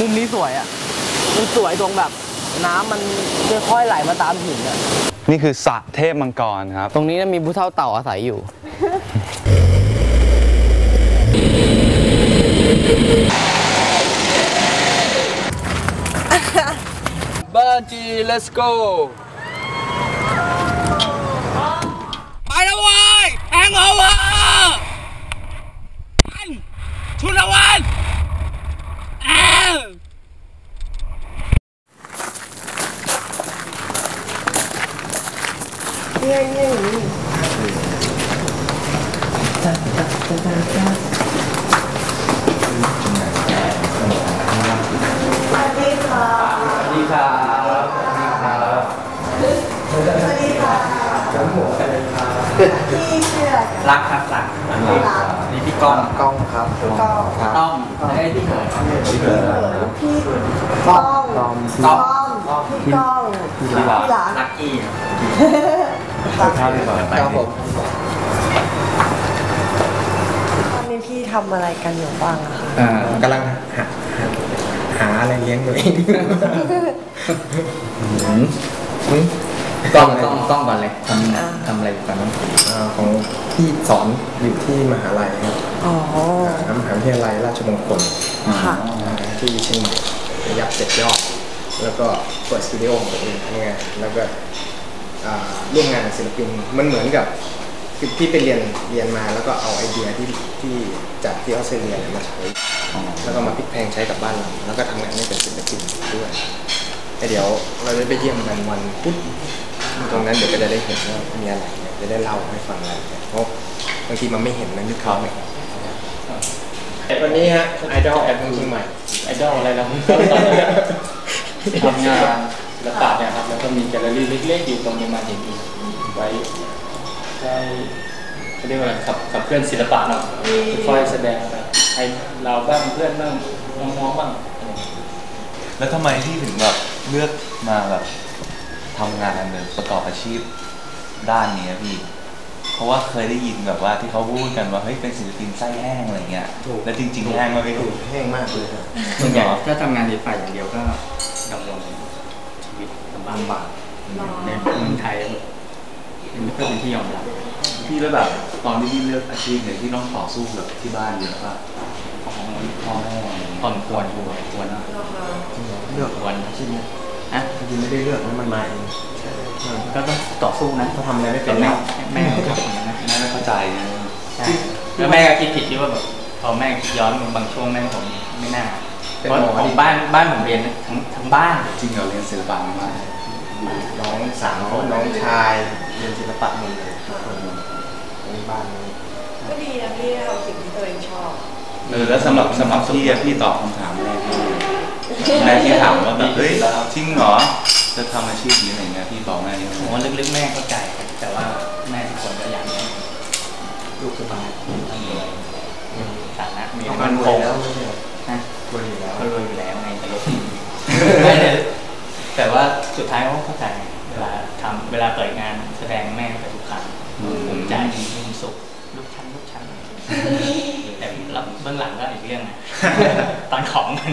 มุมนี้สวยอะ มันสวยตรงแบบ น้ำมันค่อยๆไหลมาตามหินอะ นี่คือสระเทพมังกรครับ ตรงนี้มีผู้เฒ่าเต่าอาศัยอยู่ บ้านจี let's go ไปแล้วเว้ยแองโอเวอร์ชุนละวันแอง รักครับรักนี่พี่ก้องกล้องครับต้องไอ้ที่เกิดที่เกิดพี่ก้องก้องต้องพี่ก้องพี่หลานักอี นลักกี้ครับผมตอนนี้พี่ทำอะไรกันอยู่บ้างอะคะอ่ากำลังหาหาหาอะไรเลี้ยงตัวเองอืมกล้องกล้องกล้องก่อนเลยทำทำอะไรอยู่ก่อนน้องอ่าของพี่สอนอยู่ที่มหาลัยครับอ๋ออ่ามหาวิทยาลัยราชมงคลค่ะอ่าที่เชียงใหม่ระยับเจ็ดยอด แล้วก็เปิดสตูดิโอของตัวเองทำงานแล้วก็อ่า ร่วมงานกับศิลปินมันเหมือนกับคือพี่ไปเรียนเรียนมาแล้วก็เอาไอเดียที่ที่จากที่ออสเตรเลียเนี่ยมาใช้แล้วก็มาพลิกแพลงใช้กับบ้านเราแล้วก็ทำงานให้เป็นศิลปินด้วยแต่เดี๋ยวเราจะไปเยี่ยมกันวันพุธตรงนั้นเดี๋ยวก็จะได้เห็นว่ามีอะไรเนี่ยจะได้เล่าให้ฟังอะไรเนี่ยเพราะบางทีมันไม่เห็นมันนึกเขาไม่ออกวันนี้ฮะไอดอลแอบเมืองเชียงใหม่ไอดอลอะไรเราทำงาน ศิลปะเนี่ยครับแล้วก็มีแกลเลอรี่เล็กๆอยู่ตรงนี้มาเห็นอีกไว้ใช้เขาเรียกว่าอะไรขับขับเคลื่อนศิลปะเนาะค่อยๆแสดงไปให้เราบ้างเพื่อนบ้างน้องๆบ้างอะไรอย่างเงี้ยแล้วทำไมพี่ถึงแบบเลือกมาแบบทำงานหรือประกอบอาชีพด้านนี้อะพี่ เพราะว่าเคยได้ยินแบบว่าที่เขาพูดกันว่าเฮ้ยเป็นศิลปินไส้แห้งอะไรเงี้ยถูกแล้วจริงๆแห้งไหมพี่ถูกแห้งมากเลยครับส่วนใหญ่ถ้าทำงานศิลปะอย่างเดียวก็ดำรงชีวิต ลำบากบากในเมืองไทยมันไม่ค่อยเป็นที่ยอมรับพี่แล้วแบบตอนที่พี่เลือกอาชีพเนี่ยที่ต้องต่อสู้กับที่บ้านเยอะป่ะพ่อพ่อแม่อะไรเงี้ยผ่อนควรควรควรนะเลือกควรอาชีพนี้อะจริงๆไม่ได้เลือกนะมันมาเองก็ต้องต่อสู้นะเขาทำอะไรไม่เป็เป็นนแม่แล้วแม่ก็ทำอย่างนั้นนะแม่ไม่เข้าใจนะใช่แล้วแม่ก็คิดผิดที่ว่าแบบพอแม่คิดย้อนบางช่วงแม่ผมไม่น่า เป็นเพราะหมอของดีบ้านบ้านผมเรียนทั้งทั้งบ้าน จริงเหรอเรียนศิลปะมาน้องสาวน้องชายเรียนศิลปะหมดเลยทุกคนในบ้านนี้ก็ดีนะพี่ทำสิ่งที่ตัวเองชอบ เออแล้วสำหรับสำหรับพี่อะพี่ตอบคำถามแรกพี่แม่ที่ถามว่าแบบเฮ้ยจริงเหรอจะทำอาชีพนี้อะไรเงี้ยพี่บอกแม่ยังไงผมว่าลึกๆแม่เข้าใจ สุดท้ายเขาก็เข้าใจเวลาทำเวลาเปิดงานแสดงแม่ไปทุกครั้งภูมิใจมีความสุขลูกชั้นลูกชั้นแต่เบื้องหลังก็อีกเรื่องนะตอนของมัน